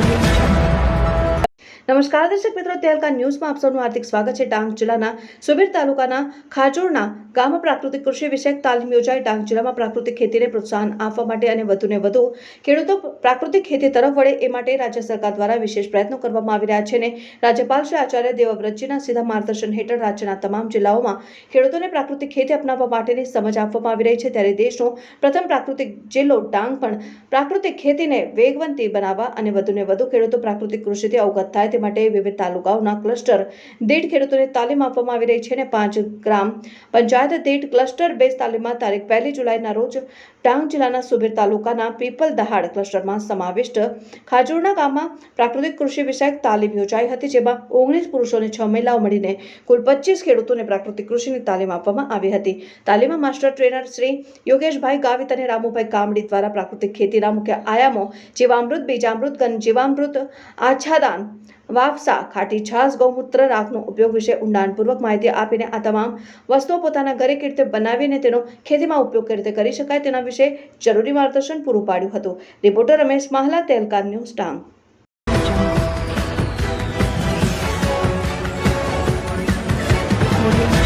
Audio નમસ્કાર, દર્શક મિત્રો, તેલકા ન્યૂઝમાં આપ સૌનું હાર્દિક સ્વાગત છે. ડાંગ જિલ્લાના સુબીર તાલુકાના ખાજોડના ગામમાં પ્રાકૃતિક કૃષિ વિષયક તાલીમ યોજાઈ. ડાંગ જિલ્લામાં પ્રાકૃતિક ખેતીને પ્રોત્સાહન આપવા માટે અને વધુને વધુ ખેડૂતો પ્રાકૃતિક ખેતી તરફ વળે એ માટે રાજ્ય સરકાર દ્વારા વિશેષ પ્રયત્નો કરવામાં આવી રહ્યા છે અને રાજ્યપાલ શ્રી આચાર્ય દેવવ્રતજીના સીધા માર્ગદર્શન હેઠળ રાજ્યના તમામ જિલ્લાઓમાં ખેડૂતોને પ્રાકૃતિક ખેતી અપનાવવા માટેની સમજ આપવામાં આવી રહી છે. ત્યારે દેશનો પ્રથમ પ્રાકૃતિક જિલ્લો ડાંગ પણ પ્રાકૃતિક ખેતીને વેગવંતી બનાવવા અને વધુને વધુ ખેડૂતો પ્રાકૃતિક કૃષિથી અવગત થાય તે માટે વિવિધ તાલુકાઓના ક્લસ્ટર દીઠ ખેડૂતોને તાલીમ આપવામાં આવી રહી છે અને પાંચ ગ્રામ પંચાયત દીઠ ક્લસ્ટર બેઝ તાલીમમાં તારીખ પહેલી જુલાઈના રોજ ડાંગ જિલ્લાના સુબીર તાલુકાના પીપલ દહાડ ક્લસ્ટરમાં સમાવિષ્ટ ખાજુરના ગામમાં પ્રાકૃતિક કૃષિ વિષયક તાલીમ યોજાઈ હતી, જેમાં ઓગણીસ પુરુષો અને છ મહિલાઓ મળીને કુલ પચીસ ખેડૂતોને પ્રાકૃતિક કૃષિની તાલીમ આપવામાં આવી હતી. તાલીમમાં માસ્ટર ટ્રેનર શ્રી યોગેશભાઈ ગાવિત અને રામુભાઈ કામડી દ્વારા પ્રાકૃતિક ખેતીના મુખ્ય આયામો જીવામૃત, બીજામૃત ઘન જીવામૃત આચ્છાદન વાફસા ખાટી છાસ, ગૌમૂત્ર રાખનો ઉપયોગ વિશે ઊંડાણપૂર્વક માહિતી આપીને આ તમામ વસ્તુઓ પોતાના ઘરે કેવી રીતે બનાવીને તેનો ખેતીમાં ઉપયોગ કેવી રીતે કરી શકાય તેના વિશે જરૂરી માર્ગદર્શન પૂરું પાડ્યું હતું. રિપોર્ટર રમેશ માહલા, તેલકાર ન્યૂઝ ડાંગ Audio